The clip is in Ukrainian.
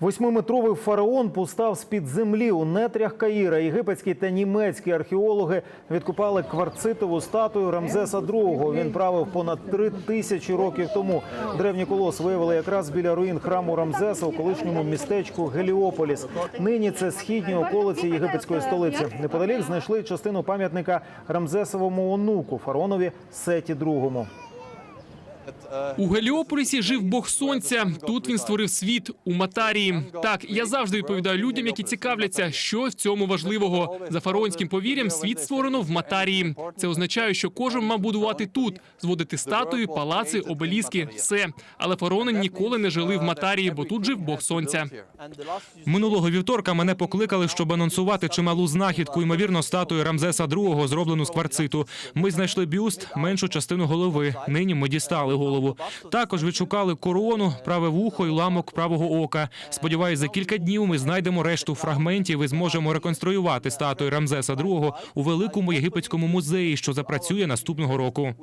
Восьмиметровий фараон постав з-під землі у нетрях Каїра. Єгипетські та німецькі археологи відкопали кварцитову статую Рамзеса II. Він правив понад три тисячі років тому. Древній колос виявили якраз біля руїн храму Рамзеса у колишньому містечку Геліополіс. Нині це східні околиці єгипетської столиці. Неподалік знайшли частину пам'ятника Рамзесовому онуку фараонові Сеті II. У Геліополісі жив Бог Сонця. Тут він створив світ у Матарії. Так, я завжди відповідаю людям, які цікавляться, що в цьому важливого. За фараонським повір'ям світ створено в Матарії. Це означає, що кожен мав будувати тут, зводити статуї, палаци, обеліски, все. Але фараони ніколи не жили в Матарії, бо тут жив Бог Сонця. Минулого вівторка мене покликали, щоб анонсувати чималу знахідку, ймовірно, статую Рамзеса II, зроблену з кварциту. Ми знайшли бюст, меншу частину голови. Нині ми дістали голову. Також відшукали корону, праве вухо і ламок правого ока. Сподіваюсь, за кілька днів ми знайдемо решту фрагментів і зможемо реконструювати статую Рамзеса II у великому єгипетському музеї, що запрацює наступного року.